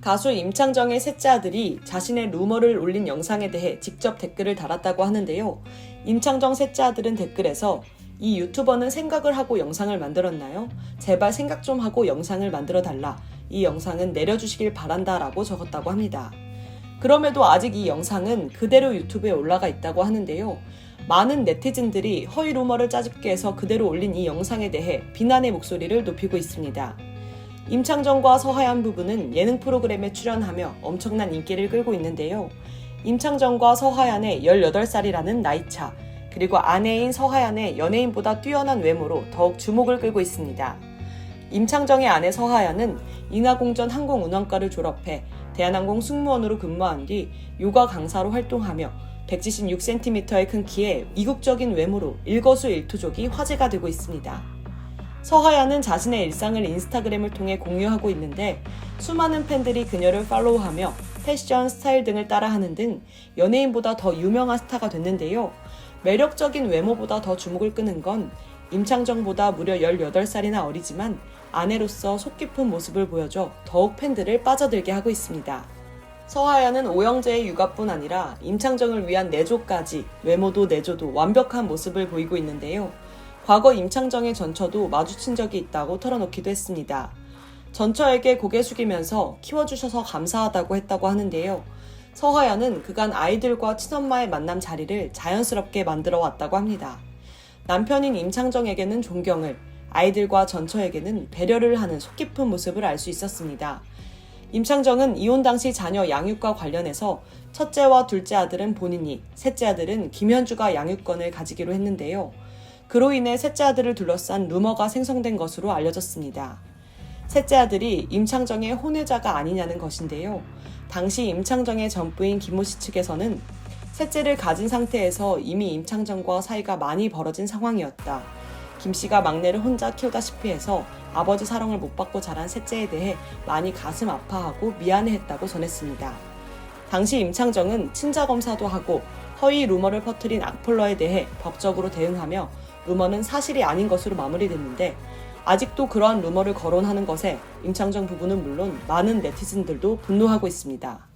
가수 임창정의 셋째 아들이 자신의 루머를 올린 영상에 대해 직접 댓글을 달았다고 하는데요. 임창정 셋째 아들은 댓글에서 이 유튜버는 생각을 하고 영상을 만들었나요? 제발 생각 좀 하고 영상을 만들어 달라. 이 영상은 내려주시길 바란다 라고 적었다고 합니다. 그럼에도 아직 이 영상은 그대로 유튜브에 올라가 있다고 하는데요. 많은 네티즌들이 허위 루머를 짜집게 해서 그대로 올린 이 영상에 대해 비난의 목소리를 높이고 있습니다. 임창정과 서하얀 부부는 예능 프로그램에 출연하며 엄청난 인기를 끌고 있는데요. 임창정과 서하얀의 18살이라는 나이차, 그리고 아내인 서하얀의 연예인보다 뛰어난 외모로 더욱 주목을 끌고 있습니다. 임창정의 아내 서하얀은 인하공전 항공운항과를 졸업해 대한항공 승무원으로 근무한 뒤 요가 강사로 활동하며 176cm의 큰 키에 이국적인 외모로 일거수일투족이 화제가 되고 있습니다. 서하얀은 자신의 일상을 인스타그램을 통해 공유하고 있는데 수많은 팬들이 그녀를 팔로우하며 패션, 스타일 등을 따라하는 등 연예인보다 더 유명한 스타가 됐는데요. 매력적인 외모보다 더 주목을 끄는 건 임창정보다 무려 18살이나 어리지만 아내로서 속 깊은 모습을 보여줘 더욱 팬들을 빠져들게 하고 있습니다. 서하얀은 오영재의 육아뿐 아니라 임창정을 위한 내조까지 외모도 내조도 완벽한 모습을 보이고 있는데요. 과거 임창정의 전처도 마주친 적이 있다고 털어놓기도 했습니다. 전처에게 고개 숙이면서 키워주셔서 감사하다고 했다고 하는데요. 서하연은 그간 아이들과 친엄마의 만남 자리를 자연스럽게 만들어 왔다고 합니다. 남편인 임창정에게는 존경을, 아이들과 전처에게는 배려를 하는 속 깊은 모습을 알 수 있었습니다. 임창정은 이혼 당시 자녀 양육과 관련해서 첫째와 둘째 아들은 본인이, 셋째 아들은 김현주가 양육권을 가지기로 했는데요. 그로 인해 셋째 아들을 둘러싼 루머가 생성된 것으로 알려졌습니다. 셋째 아들이 임창정의 혼외자가 아니냐는 것인데요. 당시 임창정의 전부인 김모 씨 측에서는 셋째를 가진 상태에서 이미 임창정과 사이가 많이 벌어진 상황이었다. 김 씨가 막내를 혼자 키우다시피 해서 아버지 사랑을 못 받고 자란 셋째에 대해 많이 가슴 아파하고 미안해했다고 전했습니다. 당시 임창정은 친자 검사도 하고 허위 루머를 퍼뜨린 악플러에 대해 법적으로 대응하며 루머는 사실이 아닌 것으로 마무리됐는데 아직도 그러한 루머를 거론하는 것에 임창정 부부는 물론 많은 네티즌들도 분노하고 있습니다.